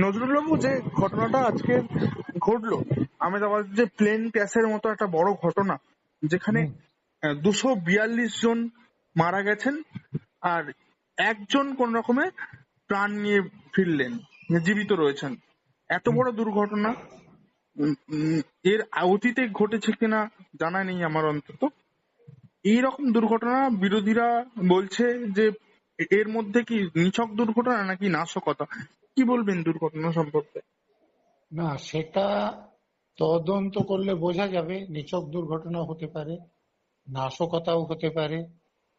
নজরুলবাবু যে ঘটনাটা আজকে ঘটলো আমেদাবাদ যে প্লেন ক্র্যাশের মতো একটা বড় ঘটনা যেখানে দুশো বিয়াল্লিশ জন মারা গেছেন আর একজন কোন রকমে প্রাণ নিয়ে ফিরলেন জীবিত রয়েছেন। এত বড় দুর্ঘটনা এর অতীতে ঘটেছে কিনা জানা নেই আমার অন্তত। এইরকম দুর্ঘটনা বিরোধীরা বলছে যে এর মধ্যে কি নিছক দুর্ঘটনা নাকি নাশকতা? কি বলবেন দুর্ঘটনা সম্পর্কে? না সেটা তদন্ত করলে বোঝা যাবে নিছক দুর্ঘটনা হতে পারে নাশকতাও হতে পারে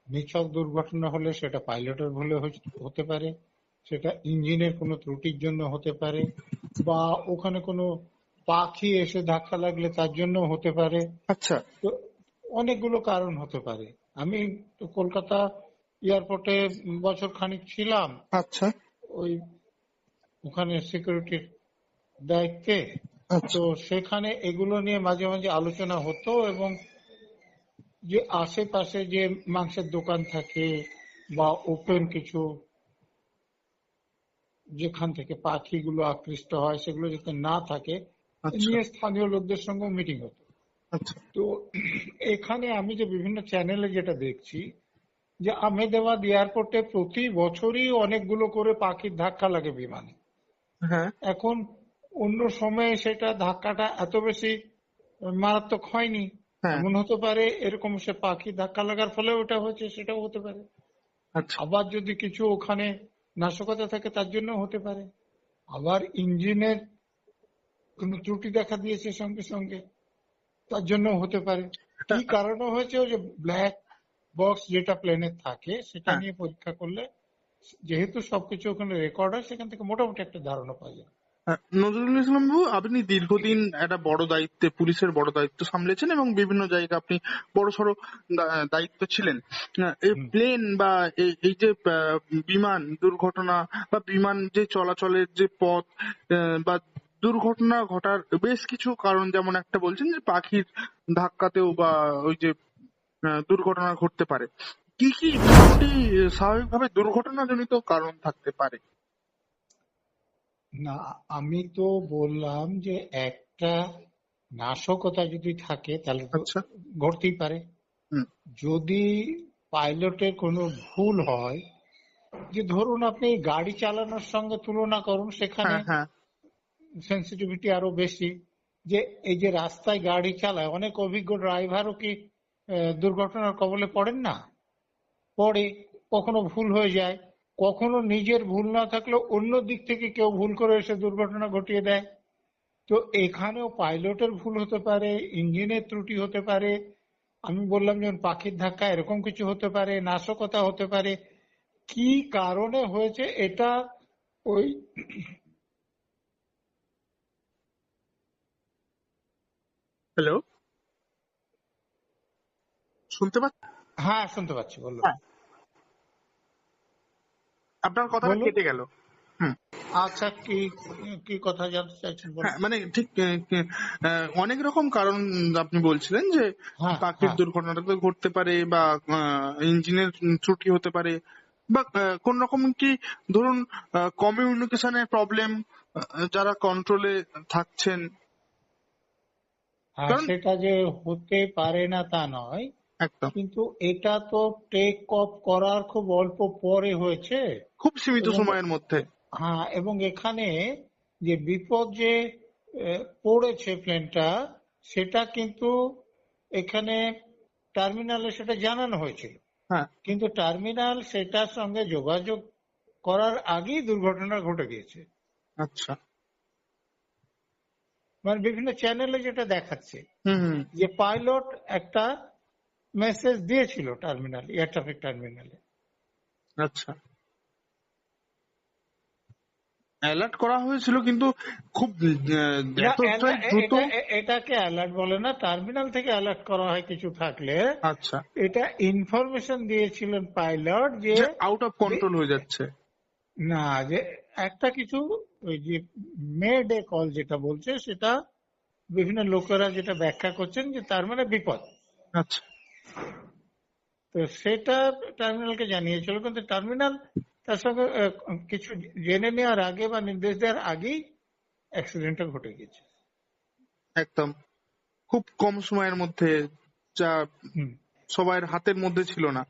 নিছক দুর্ঘটনা হলে সেটা পাইলটের ভুলে হতে পারে সেটা ইঞ্জিনের কোনো ত্রুটির জন্য হতে পারে বা ওখানে কোনো পাখি এসে ধাক্কা লাগলে তার জন্য হতে পারে। আচ্ছা। তো অনেকগুলো কারণ হতে পারে। আমি কলকাতা এয়ারপোর্টে বছর খানিক ছিলাম। আচ্ছা। ওই ওখানে সিকিউরিটির দায়িত্বে। আচ্ছা। তো সেখানে এগুলো নিয়ে মাঝে মাঝে আলোচনা হতো এবং যে আশেপাশে যে মাংসের দোকান থাকে বা ওপেন কিছু যেখান থেকে পাখিগুলো আকৃষ্ট হয় সেগুলো যাতে না থাকে আচ্ছা। নিয়ে স্থানীয় লোকদের সঙ্গে মিটিং হতো। আচ্ছা। তো এখানে আমি যে বিভিন্ন চ্যানেলে যেটা দেখছি যে আহমেদাবাদ এয়ারপোর্টে প্রতি বছরই অনেকগুলো করে পাখির ধাক্কা লাগে বিমানে। এখন অন্য সময়ে সেটা ধাক্কাটা এত বেশি মারাত্মক হয়নি হ্যাঁ। এমন হতে পারে এরকম সে পাখি ধাক্কা লাগার ফলে ওটা হয়েছে সেটাও হতে পারে। আচ্ছা। আবার যদি কিছু ওখানে নাশকতা থাকে তার জন্য হতে পারে। আবার ইঞ্জিনের কোনো ত্রুটি দেখা দিয়েছে সঙ্গে সঙ্গে তার জন্য হতে পারে। কি কারণে হয়েছে ওই যে ব্ল্যাক বক্স যেটা প্লেনে থাকে সেটা হ্যাঁ। নিয়ে পরীক্ষা করলে যেহেতু সবকিছু ওখানে রেকর্ড হয় সেখান থেকে মোটামুটি একটা ধারণা পাওয়া যায়। হ্যাঁ, নজরুল ইসলাম বাবু আপনি দীর্ঘদিন একটা বড় দায়িত্বে পুলিশের বড় দায়িত্ব সামলেছেন এবং বিভিন্ন জায়গায় আপনি বড় সড় দায়িত্ব ছিলেন। এই প্লেন বা এই- যে বিমান দুর্ঘটনা বা বিমান যে চলাচলের যে পথ বা দুর্ঘটনা ঘটার বেশ কিছু কারণ যেমন একটা বলছেন যে পাখির ধাক্কাতেও বা ওই যে দুর্ঘটনা ঘটতে পারে। কি কি মোটামুটি স্বাভাবিকভাবে দুর্ঘটনাজনিত কারণ থাকতে পারে? না আমি তো বললাম যে একটা নাশকতা যদি থাকে তাহলে আচ্ছা। ঘটতেই পারে। যদি পাইলটের কোনো ভুল হয় যে ধরুন আপনি গাড়ি চালানোর সঙ্গে তুলনা করুন সেখানে হ্যাঁ হ্যাঁ। সেন্সিটিভিটি আরও বেশি। যে এই যে রাস্তায় গাড়ি চালায় অনেক অভিজ্ঞ ড্রাইভারও কি দুর্ঘটনার কবলে পড়েন না? পড়ে কখনো ভুল হয়ে যায়, কখনো নিজের ভুল না থাকলেও অন্য দিক থেকে কেউ ভুল করে এসে দুর্ঘটনা ঘটিয়ে দেয়। তো এখানেও পাইলটের ভুল হতে পারে, ইঞ্জিনের ত্রুটি হতে পারে, আমি বললাম যেমন পাখির ধাক্কা এরকম কিছু হতে পারে, নাশকতা হতে পারে। কি কারণে হয়েছে এটা ওই হ্যালো শুনতে পাচ্ছেন হ্যাঁ শুনতে পাচ্ছি বলল হ্যাঁ। আপনার কথা কেটে গেল। হুম। আচ্ছা কি কি কথা জানতে চাইছেন বলুন? হ্যাঁ মানে ঠিক অনেক রকম কারণ আপনি বলছিলেন যে হ্যাঁ, পাখির। দুর্ঘটনাটা তো ঘটতে পারে বা ইঞ্জিনের ত্রুটি হতে পারে বা কোন রকম কি ধরুন কমিউনিকেশনের প্রবলেম যারা কন্ট্রোলে থাকছেন। সেটা যে হতে পারে না তা নয় কিন্তু এটা তো টেক অফ করার খুব অল্প পরে হয়েছে। খুব সীমিত সময়ের মধ্যে। হ্যাঁ এবং এখানে যে বিপদ যে পড়েছে প্লেনটা সেটা কিন্তু এখানে টার্মিনালে সেটা জানানো হয়েছিল। হ্যাঁ। কিন্তু টার্মিনাল সেটার সঙ্গে যোগাযোগ করার আগেই দুর্ঘটনা ঘটে গিয়েছে। আচ্ছা। মানে বিভিন্ন চ্যানেলে যেটা দেখাচ্ছে হুম হুম। যে পাইলট একটা মেসেজ দিয়েছিল টার্মিনাল এয়ার ট্রাফিক টার্মিনালে আচ্ছা। অ্যালার্ট করা হয়েছিল কিন্তু খুব এটাকে অ্যালার্ট বলে না টার্মিনাল থেকে অ্যালার্ট করা হয় কিছু থাকলে। আচ্ছা। এটা ইনফরমেশন দিয়েছিলেন পাইলট যে আউট অফ কন্ট্রোল হয়ে যাচ্ছে। না যে একটা কিছু ওই যে মে ডে কল যেটা বলছে সেটা বিভিন্ন লোকেরা যেটা ব্যাখ্যা করছেন যে তার মানে বিপদ। আচ্ছা। তো সেটা টার্মিনালকে জানিয়েছিল কিন্তু টার্মিনাল তার সঙ্গে কিছু জেনে নেওয়ার আগে বা নির্দেশ দেওয়ার আগেই অ্যাক্সিডেন্টটা ঘটে গেছে একদম। খুব কম সময়ের মধ্যে যা সবার হাতের মধ্যে ছিল না।